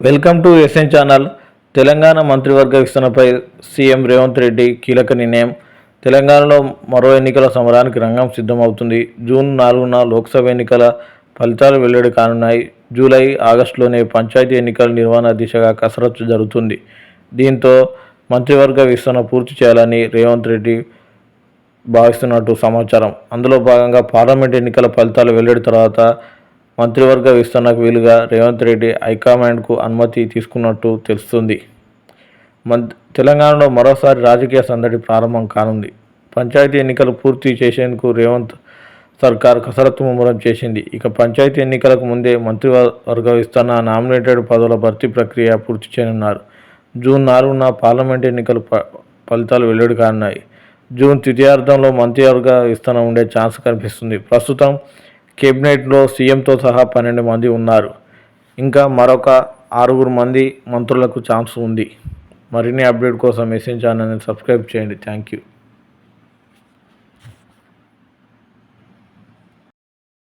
Welcome to SN channel. Telangana మంత్రివర్గ విస్తరణపై CM Revanth Reddy కీలక నిర్ణయం. తెలంగాణలో మరో ఎన్నికల సమరానికి రంగం సిద్ధమవుతుంది. జూన్ నాలుగున లోక్సభ ఎన్నికల ఫలితాలు వెల్లడి కానున్నాయి. జూలై ఆగస్టులోనే పంచాయతీ ఎన్నికల నిర్వహణ దిశగా కసరత్తు జరుగుతుంది. దీంతో మంత్రివర్గ విస్తరణ పూర్తి చేయాలని రేవంత్ రెడ్డి భావిస్తున్నట్టు సమాచారం. అందులో భాగంగా పార్లమెంట్ ఎన్నికల ఫలితాలు వెల్లడి తర్వాత మంత్రివర్గ విస్తరణకు వీలుగా రేవంత్ రెడ్డి హైకమాండ్కు అనుమతి తీసుకున్నట్టు తెలుస్తుంది. మన్ తెలంగాణలో మరోసారి రాజకీయ సందడి ప్రారంభం కానుంది. పంచాయతీ ఎన్నికలు పూర్తి చేసేందుకు రేవంత్ సర్కార్ కసరత్తు ముమ్మరం చేసింది. ఇక పంచాయతీ ఎన్నికలకు ముందే మంత్రివర్గ విస్తరణ నామినేటెడ్ పదవుల భర్తీ ప్రక్రియ పూర్తి చేయనున్నారు. జూన్ నాలుగున పార్లమెంట్ ఎన్నికలు ఫలితాలు వెల్లడి కానున్నాయి జూన్ తృతీయార్థంలో మంత్రివర్గ విస్తరణ ఉండే ఛాన్స్ కనిపిస్తుంది. ప్రస్తుతం కేబినెట్లో సీఎంతో సహా పన్నెండు మంది ఉన్నారు. ఇంకా మరొక ఆరుగురు మంది మంత్రులకు ఛాన్స్ ఉంది. మరిన్ని అప్డేట్ కోసం మెసేజ్ ఛానల్ని సబ్స్క్రైబ్ చేయండి. Thank you.